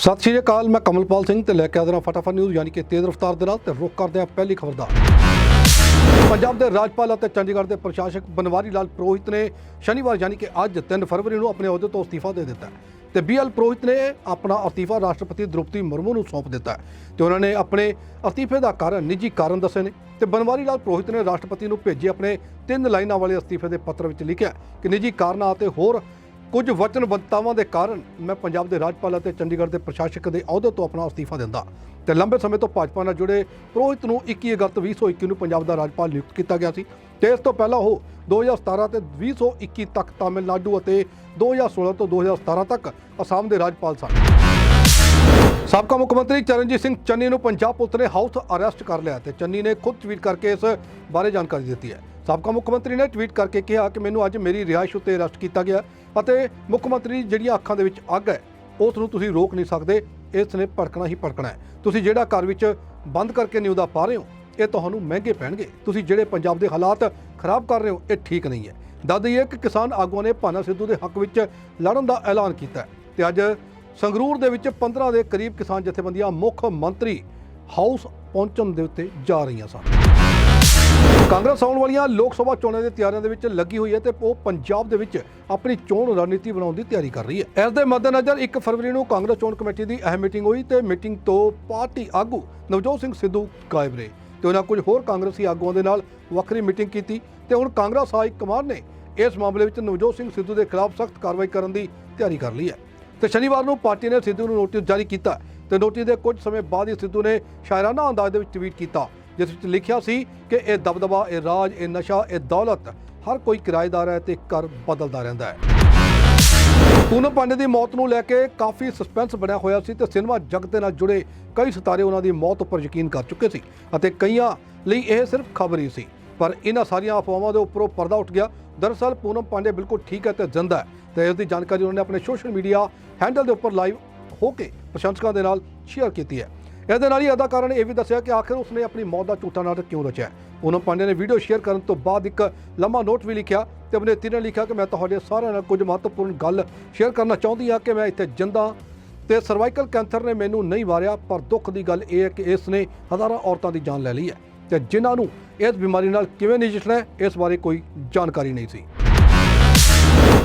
ਸਤਿ ਸ਼੍ਰੀ ਅਕਾਲ, ਮੈਂ ਕਮਲਪਾਲ ਸਿੰਘ ਤੇ ਲੈ ਕੇ ਆਦਰਾ ਫਟਾਫਟ ਨਿਊਜ਼ ਯਾਨੀ ਕਿ ਤੇਜ਼ ਰਫ਼ਤਾਰ ਦੇ ਨਾਲ ਤੇ ਰੁਕ ਕਰਦੇ ਹਾਂ ਪਹਿਲੀ ਖਬਰ ਦਾ। ਪੰਜਾਬ ਦੇ ਰਾਜਪਾਲ ਅਤੇ ਚੰਡੀਗੜ੍ਹ ਦੇ ਪ੍ਰਸ਼ਾਸਕ ਬਨਵਾਰੀ ਲਾਲ ਪ੍ਰੋਹਿਤ ਨੇ ਸ਼ਨੀਵਾਰ, ਯਾਨੀ ਕਿ ਅੱਜ 3 ਫਰਵਰੀ ਨੂੰ ਆਪਣੇ ਅਹੁਦੇ ਤੋਂ ਅਸਤੀਫਾ ਦੇ ਦਿੱਤਾ ਹੈ ਤੇ ਬੀਐਲ ਪ੍ਰੋਹਿਤ ਨੇ ਆਪਣਾ ਅਸਤੀਫਾ ਰਾਸ਼ਟਰਪਤੀ ਦ੍ਰੋਪਦੀ ਮੁਰਮੂ ਨੂੰ ਸੌਂਪ ਦਿੱਤਾ ਹੈ ਤੇ ਉਹਨਾਂ ਨੇ ਆਪਣੇ ਅਸਤੀਫੇ ਦਾ ਕਾਰਨ ਨਿੱਜੀ ਕਾਰਨ ਦੱਸੇ ਨੇ ਤੇ ਬਨਵਾਰੀ ਲਾਲ ਪ੍ਰੋਹਿਤ ਨੇ ਰਾਸ਼ਟਰਪਤੀ ਨੂੰ ਭੇਜੇ ਆਪਣੇ ਤਿੰਨ ਲਾਈਨਾਂ ਵਾਲੇ ਅਸਤੀਫੇ ਦੇ ਪੱਤਰ ਵਿੱਚ ਲਿਖਿਆ ਕਿ ਨਿੱਜੀ ਕਾਰਨਾਂ ਅਤੇ ਹੋਰ ਕੁਝ ਵਚਨਬੱਧਤਾਵਾਂ ਦੇ ਕਾਰਨ ਮੈਂ ਪੰਜਾਬ ਦੇ ਰਾਜਪਾਲ ਅਤੇ ਚੰਡੀਗੜ੍ਹ ਦੇ ਪ੍ਰਸ਼ਾਸਕ ਦੇ ਅਹੁਦੇ ਤੋਂ ਆਪਣਾ ਅਸਤੀਫਾ ਦਿੰਦਾ। ਤੇ ਲੰਬੇ ਸਮੇਂ ਤੋਂ ਭਾਜਪਾ ਨਾਲ ਜੁੜੇ ਪ੍ਰੋਹਿਤ ਨੂੰ 21 ਅਗਸਤ 2021 ਨੂੰ ਪੰਜਾਬ ਦਾ ਰਾਜਪਾਲ ਨਿਯੁਕਤ ਕੀਤਾ ਗਿਆ ਸੀ ਤੇ ਇਸ ਤੋਂ ਪਹਿਲਾਂ ਉਹ 2017 ਤੇ 2021 ਤੱਕ ਤਾਮਿਲਨਾਡੂ ਅਤੇ 2016 ਤੋਂ 2017 ਤੱਕ ਅਸਾਮ ਦੇ ਰਾਜਪਾਲ ਸਨ। ਸਾਬਕਾ ਮੁੱਖ ਮੰਤਰੀ ਚਰਨਜੀਤ ਸਿੰਘ ਚੰਨੀ ਨੂੰ ਪੰਜਾਬ ਪੁਲਿਸ ਨੇ ਹਾਊਸ ਅਰੈਸਟ ਕਰ ਲਿਆ ਤੇ ਚੰਨੀ ਨੇ ਖੁਦ ਟਵੀਟ ਕਰਕੇ ਇਸ ਬਾਰੇ ਜਾਣਕਾਰੀ ਦਿੱਤੀ ਹੈ। ਸਾਬਕਾ ਮੁੱਖ ਮੰਤਰੀ ਨੇ ਟਵੀਟ ਕਰਕੇ ਕਿਹਾ ਕਿ ਮੈਨੂੰ ਅੱਜ ਮੇਰੀ ਰਿਹਾਇਸ਼ ਉੱਤੇ ਅਰੈਸਟ ਕੀਤਾ ਗਿਆ ਅਤੇ ਮੁੱਖ ਮੰਤਰੀ ਦੀ ਜਿਹੜੀਆਂ ਅੱਖਾਂ ਦੇ ਵਿੱਚ ਅੱਗ ਹੈ, ਉਸ ਨੂੰ ਤੁਸੀਂ ਰੋਕ ਨਹੀਂ ਸਕਦੇ, ਇਸ ਨੇ ਭੜਕਣਾ ਹੀ ਭੜਕਣਾ ਹੈ। ਤੁਸੀਂ ਜਿਹੜਾ ਘਰ ਵਿੱਚ ਬੰਦ ਕਰਕੇ ਨਿਉਦਾ ਪਾ ਰਹੇ ਹੋ, ਇਹ ਤੁਹਾਨੂੰ ਮਹਿੰਗੇ ਪੈਣਗੇ। ਤੁਸੀਂ ਜਿਹੜੇ ਪੰਜਾਬ ਦੇ ਹਾਲਾਤ ਖਰਾਬ ਕਰ ਰਹੇ ਹੋ, ਇਹ ਠੀਕ ਨਹੀਂ ਹੈ। ਦੱਸ ਦਈਏ ਕਿ ਕਿਸਾਨ ਆਗੂਆਂ ਨੇ ਭਾਨਾ ਸਿੱਧੂ ਦੇ ਹੱਕ ਵਿੱਚ ਲੜਨ ਦਾ ਐਲਾਨ ਕੀਤਾ ਹੈ ਤੇ ਅੱਜ ਸੰਗਰੂਰ ਦੇ ਵਿੱਚ 15 ਦੇ ਕਰੀਬ ਕਿਸਾਨ ਜਥੇਬੰਦੀਆਂ ਮੁੱਖ ਮੰਤਰੀ ਹਾਊਸ ਪਹੁੰਚਣ ਦੇ ਉੱਤੇ ਜਾ ਰਹੀਆਂ ਸਨ। ਕਾਂਗਰਸ ਆਉਣ ਵਾਲੀਆਂ ਲੋਕ ਸਭਾ ਚੋਣਾਂ ਦੀ ਤਿਆਰੀਆਂ ਦੇ ਵਿੱਚ ਲੱਗੀ ਹੋਈ ਹੈ ਤੇ ਉਹ ਪੰਜਾਬ ਦੇ ਵਿੱਚ ਆਪਣੀ ਚੋਣ ਰਣਨੀਤੀ ਬਣਾਉਣ ਦੀ ਤਿਆਰੀ ਕਰ ਰਹੀ ਹੈ। ਇਸ ਦੇ ਮੱਦੇਨਜ਼ਰ 1 ਫਰਵਰੀ ਨੂੰ ਕਾਂਗਰਸ ਚੋਣ ਕਮੇਟੀ ਦੀ ਅਹਿਮ ਮੀਟਿੰਗ ਹੋਈ ਤੇ ਮੀਟਿੰਗ ਤੋਂ ਪਾਰਟੀ ਆਗੂ ਨਵਜੋਤ ਸਿੰਘ ਸਿੱਧੂ ਗਾਇਬ ਰਹੇ ਤੇ ਉਹਨਾਂ ਕੁਝ ਹੋਰ ਕਾਂਗਰਸੀ ਆਗੂਆਂ ਦੇ ਨਾਲ ਵੱਖਰੀ ਮੀਟਿੰਗ ਕੀਤੀ ਤੇ ਹੁਣ ਕਾਂਗਰਸ ਹਾਈ ਕਮਾਂਡ ਨੇ ਇਸ ਮਾਮਲੇ ਵਿੱਚ ਨਵਜੋਤ ਸਿੰਘ ਸਿੱਧੂ ਦੇ ਖਿਲਾਫ ਸਖਤ ਕਾਰਵਾਈ ਕਰਨ ਦੀ ਤਿਆਰੀ ਕਰ ਲਈ ਹੈ। ਤੇ ਸ਼ਨੀਵਾਰ ਨੂੰ ਪਾਰਟੀ ਨੇ ਸਿੱਧੂ ਨੂੰ ਨੋਟਿਸ ਜਾਰੀ ਕੀਤਾ ਤੇ ਨੋਟਿਸ ਦੇ ਕੁਝ ਸਮੇਂ ਬਾਅਦ ਹੀ ਸਿੱਧੂ ਨੇ ਸ਼ਾਇਰਾਨਾ ਅੰਦਾਜ਼ ਦੇ ਵਿੱਚ ਟਵੀਟ ਕੀਤਾ ਜਿਸ ਵਿੱਚ ਲਿਖਿਆ ਸੀ ਕਿ ਇਹ ਦਬਦਬਾ, ਇਹ ਰਾਜ, ਇਹ ਨਸ਼ਾ, ਇਹ ਦੌਲਤ ਹਰ ਕੋਈ ਕਿਰਾਏਦਾਰ ਹੈ ਤੇ ਘਰ ਬਦਲਦਾ ਰਹਿੰਦਾ ਹੈ। ਪੂਨਮ ਪਾਂਡੇ ਦੀ ਮੌਤ ਨੂੰ ਲੈ ਕੇ ਕਾਫੀ ਸਸਪੈਂਸ ਬਣਿਆ ਹੋਇਆ ਸੀ ਤੇ ਸਿਨੇਮਾ ਜਗਤ ਦੇ ਨਾਲ ਜੁੜੇ ਕਈ ਸਿਤਾਰੇ ਉਹਨਾਂ ਦੀ ਮੌਤ ਉੱਪਰ ਯਕੀਨ ਕਰ ਚੁੱਕੇ ਸੀ ਅਤੇ ਕਈਆਂ ਲਈ ਇਹ ਸਿਰਫ ਖਬਰ ਹੀ ਸੀ। ਪਰ ਇਹਨਾਂ ਸਾਰੀਆਂ ਅਫਵਾਹਾਂ ਦੇ ਉੱਪਰੋਂ ਪਰਦਾ ਉੱਠ ਗਿਆ। ਦਰਅਸਲ ਪੂਨਮ ਪਾਂਡੇ ਬਿਲਕੁਲ ਠੀਕ ਹੈ ਤੇ ਜ਼ਿੰਦਾ ਹੈ ਤੇ ਇਸ ਦੀ ਜਾਣਕਾਰੀ ਉਹਨਾਂ ਨੇ ਆਪਣੇ ਸੋਸ਼ਲ ਮੀਡੀਆ ਹੈਂਡਲ ਦੇ ਉੱਪਰ ਲਾਈਵ ਹੋ ਕੇ ਪ੍ਰਸ਼ੰਸਕਾਂ ਦੇ ਨਾਲ ਸ਼ੇਅਰ ਕੀਤੀ ਹੈ। ਇਹਦੇ ਨਾਲ ਹੀ ਅਦਾਕਾਰਾ ਨੇ ਇਹ ਵੀ ਦੱਸਿਆ ਕਿ ਆਖਿਰ ਉਸਨੇ ਆਪਣੀ ਮੌਤ ਦਾ ਝੂਠਾ ਨਾਟਕ ਕਿਉਂ ਰਚਿਆ? ਉਹਨਾਂ ਪੂਨਮ ਪਾਂਡੇ ਨੇ ਵੀਡੀਓ ਸ਼ੇਅਰ ਕਰਨ ਤੋਂ ਬਾਅਦ ਇੱਕ ਲੰਮਾ ਨੋਟ ਵੀ ਲਿਖਿਆ ਤੇ ਅਭਿਨੇਤਰੀ ਨੇ ਲਿਖਿਆ ਕਿ ਮੈਂ ਤੁਹਾਡੇ ਸਾਰਿਆਂ ਨਾਲ ਕੁਝ ਮਹੱਤਵਪੂਰਨ ਗੱਲ ਸ਼ੇਅਰ ਕਰਨਾ ਚਾਹੁੰਦੀ ਹਾਂ ਕਿ ਮੈਂ ਇੱਥੇ ਜਿੰਦਾ ਤੇ ਸਰਵਾਈਕਲ ਕੈਂਸਰ ਨੇ ਮੈਨੂੰ ਨਹੀਂ ਮਾਰਿਆ ਪਰ ਦੁੱਖ ਦੀ ਗੱਲ ਇਹ ਹੈ ਕਿ ਇਸ ਨੇ ਹਜ਼ਾਰਾਂ ਔਰਤਾਂ ਦੀ ਜਾਨ ਲੈ ਲਈ ਹੈ ਤੇ ਜਿਨ੍ਹਾਂ ਨੂੰ ਇਸ ਬਿਮਾਰੀ ਨਾਲ ਕਿਵੇਂ ਨਜਿੱਠਣਾ ਇਸ ਬਾਰੇ ਕੋਈ ਜਾਣਕਾਰੀ ਨਹੀਂ ਸੀ।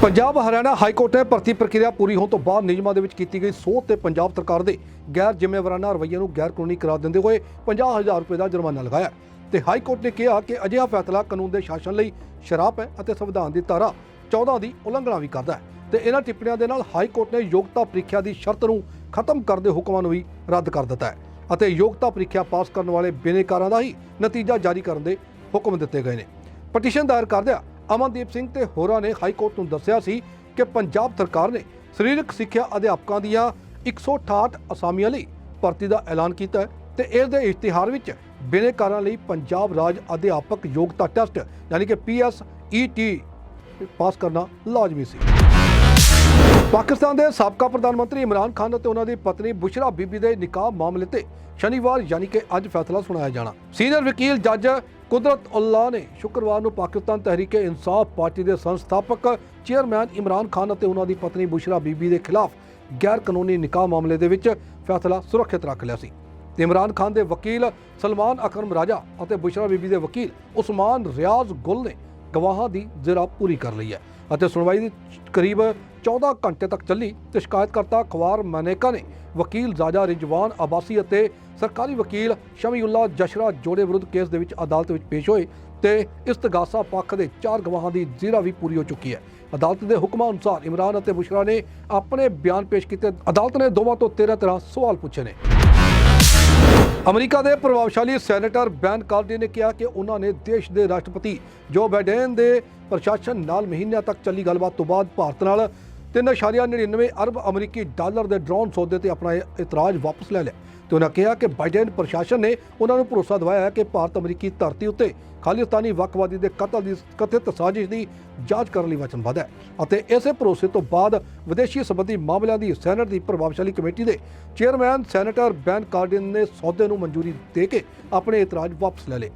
ਪੰਜਾਬ ਹਰਿਆਣਾ ਹਾਈ ਕੋਰਟ ਨੇ ਭਰਤੀ ਪ੍ਰਕਿਰਿਆ ਪੂਰੀ ਹੋਣ ਤੋਂ ਬਾਅਦ ਨਿਯਮਾਂ ਦੇ ਵਿੱਚ ਕੀਤੀ ਗਈ ਸੋਧ ਤੇ ਪੰਜਾਬ ਸਰਕਾਰ ਦੇ ਗੈਰ ਜ਼ਿੰਮੇਵਾਰਾਨਾ ਰਵੱਈਏ ਨੂੰ ਗੈਰ ਕਾਨੂੰਨੀ ਕਰਾਰ ਦਿੰਦੇ ਹੋਏ 50000 ਰੁਪਏ ਦਾ ਜੁਰਮਾਨਾ ਲਗਾਇਆ ਤੇ ਹਾਈ ਕੋਰਟ ਨੇ ਕਿਹਾ ਕਿ ਅਜਿਹਾ ਫੈਸਲਾ ਕਾਨੂੰਨ ਦੇ ਸ਼ਾਸਨ ਲਈ ਸ਼ਰਾਪ ਹੈ ਅਤੇ ਸੰਵਿਧਾਨ ਦੀ ਧਾਰਾ 14 ਦੀ ਉਲੰਘਣਾ ਵੀ ਕਰਦਾ ਹੈ। ਤੇ ਇਹਨਾਂ ਟਿੱਪਣੀਆਂ ਦੇ ਨਾਲ ਹਾਈ ਕੋਰਟ ਨੇ ਯੋਗਤਾ ਪ੍ਰੀਖਿਆ ਦੀ ਸ਼ਰਤ ਨੂੰ ਖਤਮ ਕਰਦੇ ਹੁਕਮਾਂ ਨੂੰ ਵੀ ਰੱਦ ਕਰ ਦਿੱਤਾ ਹੈ ਅਤੇ ਯੋਗਤਾ ਪ੍ਰੀਖਿਆ ਪਾਸ ਕਰਨ ਵਾਲੇ ਬਿਨੇਕਾਰਾਂ ਦਾ ਹੀ ਨਤੀਜਾ ਜਾਰੀ ਕਰਨ ਦੇ ਹੁਕਮ ਦਿੱਤੇ ਗਏ ਨੇ। ਪਟੀਸ਼ਨ ਦਾਇਰ ਕਰਦਿਆਂ ਅਮਨਦੀਪ ਸਿੰਘ ਤੇ ਹੋਰਾਂ ਨੇ ਹਾਈ ਕੋਰਟ ਨੂੰ ਦੱਸਿਆ ਸੀ ਕਿ ਪੰਜਾਬ ਸਰਕਾਰ ਨੇ ਸਰੀਰਕ ਸਿੱਖਿਆ ਅਧਿਆਪਕਾਂ ਦੀਆਂ 168 ਅਸਾਮੀਆਂ ਲਈ ਭਰਤੀ ਦਾ ਐਲਾਨ ਕੀਤਾ ਹੈ ਤੇ ਇਸ ਦੇ ਇਸ਼ਤਿਹਾਰ ਵਿੱਚ ਬਿਨੇਕਾਰਾਂ ਲਈ ਪੰਜਾਬ ਰਾਜ ਅਧਿਆਪਕ ਯੋਗਤਾ ਟੈਸਟ, ਯਾਨੀ ਕਿ ਪੀਐਸਈਟੀ ਪਾਸ ਕਰਨਾ ਲਾਜ਼ਮੀ ਸੀ। ਪਾਕਿਸਤਾਨ ਦੇ ਸਾਬਕਾ ਪ੍ਰਧਾਨ ਮੰਤਰੀ ਇਮਰਾਨ ਖਾਨ ਅਤੇ ਉਹਨਾਂ ਦੀ ਪਤਨੀ ਬੁਸ਼ਰਾ ਬੀਬੀ ਦੇ ਨਿਕਾਹ ਮਾਮਲੇ ਤੇ ਸ਼ਨੀਵਾਰ ਯਾਨੀ ਕਿ ਅੱਜ ਫੈਸਲਾ ਸੁਣਾਇਆ ਜਾਣਾ। ਸੀਨੀਅਰ ਵਕੀਲ ਜੱਜ ਕੁਦਰਤ ਉੱਲਾ ਨੇ ਸ਼ੁੱਕਰਵਾਰ ਨੂੰ ਪਾਕਿਸਤਾਨ ਤਹਿਰੀਕੇ ਇਨਸਾਫ ਪਾਰਟੀ ਦੇ ਸੰਸਥਾਪਕ ਚੇਅਰਮੈਨ ਇਮਰਾਨ ਖਾਨ ਅਤੇ ਉਹਨਾਂ ਦੀ ਪਤਨੀ ਬੁਸ਼ਰਾ ਬੀਬੀ ਦੇ ਖਿਲਾਫ ਗੈਰ ਕਾਨੂੰਨੀ ਨਿਕਾਹ ਮਾਮਲੇ ਦੇ ਵਿੱਚ ਫੈਸਲਾ ਸੁਰੱਖਿਅਤ ਰੱਖ ਲਿਆ ਸੀ। ਇਮਰਾਨ ਖਾਨ ਦੇ ਵਕੀਲ ਸਲਮਾਨ ਅਕਰਮ ਰਾਜਾ ਅਤੇ ਬੁਸ਼ਰਾ ਬੀਬੀ ਦੇ ਵਕੀਲ ਉਸਮਾਨ ਰਿਆਜ਼ ਗੁੱਲ ਨੇ ਗਵਾਹਾਂ ਦੀ ਜ਼ਰਾ ਪੂਰੀ ਕਰ ਲਈ ਹੈ। ਅਤੇ ਸੁਣਵਾਈ ਦੀ ਕਰੀਬ 14 ਘੰਟੇ ਤੱਕ ਚੱਲੀ ਤੇ ਸ਼ਿਕਾਇਤਕਰਤਾ ਖਵਾਰ ਮਨੇਕਾ ਨੇ ਵਕੀਲ ਜ਼ਾਜਾ ਰਿਜਵਾਨ ਅਬਾਸੀ ਅਤੇ ਸਰਕਾਰੀ ਵਕੀਲ ਸ਼ਮੀਉੱਲਾ ਜਸ਼ਰਾ ਜੋੜੇ ਵਿਰੁੱਧ ਕੇਸ ਦੇ ਵਿੱਚ ਅਦਾਲਤ ਵਿੱਚ ਪੇਸ਼ ਹੋਏ ਤੇ ਇਸਤਗਾਸਾ ਪੱਖ ਦੇ ਚਾਰ ਗਵਾਹਾਂ ਦੀ ਜ਼ੀਰਾ ਵੀ ਪੂਰੀ ਹੋ ਚੁੱਕੀ ਹੈ। ਅਦਾਲਤ ਦੇ ਹੁਕਮਾਂ ਅਨੁਸਾਰ ਇਮਰਾਨ ਅਤੇ ਬੁਸ਼ਰਾ ਨੇ ਆਪਣੇ ਬਿਆਨ ਪੇਸ਼ ਕੀਤੇ। ਅਦਾਲਤ ਨੇ ਦੋਵਾਂ ਤੋਂ 13 ਤਰ੍ਹਾਂ ਸਵਾਲ ਪੁੱਛੇ ਨੇ। ਅਮਰੀਕਾ ਦੇ ਪ੍ਰਭਾਵਸ਼ਾਲੀ ਸੈਨੇਟਰ ਬੈਨ ਕਾਰਡੀ ਨੇ ਕਿਹਾ ਕਿ ਉਹਨਾਂ ਨੇ ਦੇਸ਼ ਦੇ ਰਾਸ਼ਟਰਪਤੀ ਜੋ ਬਾਈਡਨ ਦੇ ਪ੍ਰਸ਼ਾਸਨ ਨਾਲ ਮਹੀਨਿਆਂ ਤੱਕ ਚੱਲੀ ਗੱਲਬਾਤ ਤੋਂ ਬਾਅਦ ਭਾਰਤ ਨਾਲ 3.99 ਅਰਬ ਅਮਰੀਕੀ ਡਾਲਰ ਦੇ ਡਰੋਨ ਸੌਦੇ ਤੇ ਆਪਣਾ ਇਤਰਾਜ਼ ਵਾਪਸ ਲੈ ਲਿਆ। ਤੇ ਉਹਨਾਂ ਕਿਹਾ ਕਿ ਬਾਈਡਨ ਪ੍ਰਸ਼ਾਸਨ ਨੇ ਉਹਨਾਂ ਨੂੰ ਭਰੋਸਾ ਦਿਵਾਇਆ ਹੈ ਕਿ ਭਾਰਤ ਅਮਰੀਕੀ ਧਰਤੀ ਉੱਤੇ ਖਾਲਿਸਤਾਨੀ ਵੱਖਵਾਦੀ ਦੇ ਕਤਲ ਦੀ ਕਥਿਤ ਸਾਜ਼ਿਸ਼ ਦੀ ਜਾਂਚ ਕਰਨ ਲਈ ਵਚਨਬੱਧ ਹੈ ਅਤੇ ਇਸੇ ਭਰੋਸੇ ਤੋਂ ਬਾਅਦ ਵਿਦੇਸ਼ੀ ਸੰਬੰਧੀ ਮਾਮਲਿਆਂ ਦੀ ਸੈਨੇਟ ਦੀ ਪ੍ਰਭਾਵਸ਼ਾਲੀ ਕਮੇਟੀ ਦੇ ਚੇਅਰਮੈਨ ਸੈਨੇਟਰ ਬੈਨ ਕਾਰਡਨ ਨੇ ਸੌਦੇ ਨੂੰ ਮਨਜ਼ੂਰੀ ਦੇ ਕੇ ਆਪਣੇ ਇਤਰਾਜ਼ ਵਾਪਸ ਲੈ ਲਏ।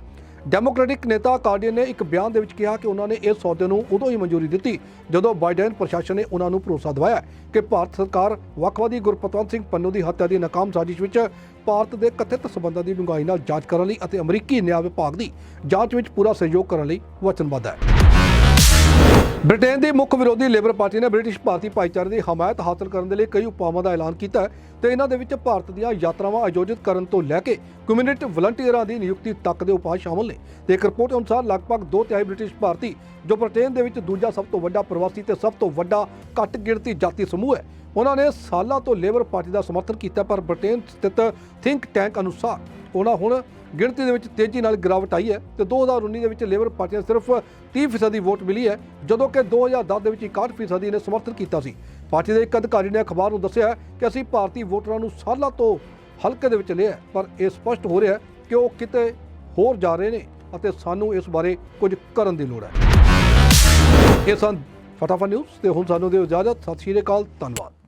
ਡੈਮੋਕ੍ਰੈਟਿਕ ਨੇਤਾ ਕਾਰਡੀਅਨ ਨੇ ਇੱਕ ਬਿਆਨ ਦੇ ਵਿੱਚ ਕਿਹਾ ਕਿ ਉਹਨਾਂ ਨੇ ਇਸ ਸੌਦੇ ਨੂੰ ਉਦੋਂ ਹੀ ਮਨਜ਼ੂਰੀ ਦਿੱਤੀ ਜਦੋਂ ਬਾਈਡਨ ਪ੍ਰਸ਼ਾਸਨ ਨੇ ਉਹਨਾਂ ਨੂੰ ਭਰੋਸਾ ਦਿਵਾਇਆ ਕਿ ਭਾਰਤ ਸਰਕਾਰ ਵੱਖਵਾਦੀ ਗੁਰਪਤਵੰਤ ਸਿੰਘ ਪੰਨੂ ਦੀ ਹੱਤਿਆ ਦੀ ਨਾਕਾਮ ਸਾਜ਼ਿਸ਼ ਵਿੱਚ ਭਾਰਤ ਦੇ ਕਥਿਤ ਸਬੰਧਾਂ ਦੀ ਡੂੰਘਾਈ ਨਾਲ ਜਾਂਚ ਕਰਨ ਲਈ ਅਤੇ ਅਮਰੀਕੀ ਨਿਆਂ ਵਿਭਾਗ ਦੀ ਜਾਂਚ ਵਿੱਚ ਪੂਰਾ ਸਹਿਯੋਗ ਕਰਨ ਲਈ ਵਚਨਬੱਧ ਹੈ। ਬ੍ਰਿਟੇਨ ਦੀ ਮੁੱਖ ਵਿਰੋਧੀ ਲੇਬਰ ਪਾਰਟੀ ਨੇ ਬ੍ਰਿਟਿਸ਼ ਭਾਰਤੀ ਭਾਈਚਾਰੇ ਦੀ ਹਮਾਇਤ ਹਾਸਲ ਕਰਨ ਦੇ ਲਈ ਕਈ ਉਪਾਵਾਂ ਦਾ ਐਲਾਨ ਕੀਤਾ ਹੈ ਤੇ ਇਹਨਾਂ ਦੇ ਵਿੱਚ ਭਾਰਤ ਦੀਆਂ ਯਾਤਰਾਵਾਂ ਆਯੋਜਿਤ ਕਰਨ ਤੋਂ ਲੈ ਕੇ ਕਮਿਊਨਿਟੀ ਵਲੰਟੀਅਰਾਂ ਦੀ ਨਿਯੁਕਤੀ ਤੱਕ ਦੇ ਉਪਾਅ ਸ਼ਾਮਲ ਨੇ ਤੇ ਇੱਕ ਰਿਪੋਰਟ ਅਨੁਸਾਰ ਲਗਭਗ ਦੋ ਤਿਹਾਈ ਬ੍ਰਿਟਿਸ਼ ਭਾਰਤੀ, ਜੋ ਬ੍ਰਿਟੇਨ ਦੇ ਵਿੱਚ ਦੂਜਾ ਸਭ ਤੋਂ ਵੱਡਾ ਪ੍ਰਵਾਸੀ ਤੇ ਸਭ ਤੋਂ ਵੱਡਾ ਘੱਟ ਗਿਣਤੀ ਜਾਤੀ ਸਮੂਹ ਹੈ, ਉਹਨਾਂ ਨੇ ਸਾਲਾਂ ਤੋਂ ਲੇਬਰ ਪਾਰਟੀ ਦਾ ਸਮਰਥਨ ਕੀਤਾ ਪਰ ਬ੍ਰਿਟੇਨ ਸਥਿਤ ਥਿੰਕ ਟੈਂਕ ਅਨੁਸਾਰ ਉਹਨਾਂ ਹੁਣ ਗਿਣਤੀ ਦੇ ਵਿੱਚ ਤੇਜ਼ੀ ਨਾਲ ਗਿਰਾਵਟ ਆਈ ਹੈ ਤੇ 2019 ਦੇ ਵਿੱਚ ਲੇਬਰ ਪਾਰਟੀ ਨੂੰ ਸਿਰਫ 30% ਦੀ ਵੋਟ ਮਿਲੀ ਹੈ, ਜਦੋਂ ਕਿ 2010 ਦੇ ਵਿੱਚ 61% ਨੇ ਸਮਰਥਨ ਕੀਤਾ ਸੀ। ਪਾਰਟੀ ਦੇ ਇੱਕ ਅਧਿਕਾਰੀ ਨੇ ਅਖਬਾਰ ਨੂੰ ਦੱਸਿਆ ਕਿ ਅਸੀਂ ਭਾਰਤੀ ਵੋਟਰਾਂ ਨੂੰ ਸਾਲਾਂ ਤੋਂ ਹਲਕੇ ਦੇ ਵਿੱਚ ਲਿਆ ਪਰ ਇਹ ਸਪਸ਼ਟ ਹੋ ਰਿਹਾ ਕਿ ਉਹ ਕਿਤੇ ਹੋਰ ਜਾ ਰਹੇ ਨੇ ਅਤੇ ਸਾਨੂੰ ਇਸ ਬਾਰੇ ਕੁਝ ਕਰਨ ਦੀ ਲੋੜ ਹੈ। ਇਹ ਸਨ ਫਟਾਫਟ ਨਿਊਜ਼, ਤੇ ਹੁਣ ਸਾਨੂੰ ਦਿਓ ਇਜਾਜ਼ਤ। ਸਤਿ ਸ਼੍ਰੀ ਅਕਾਲ, ਧੰਨਵਾਦ।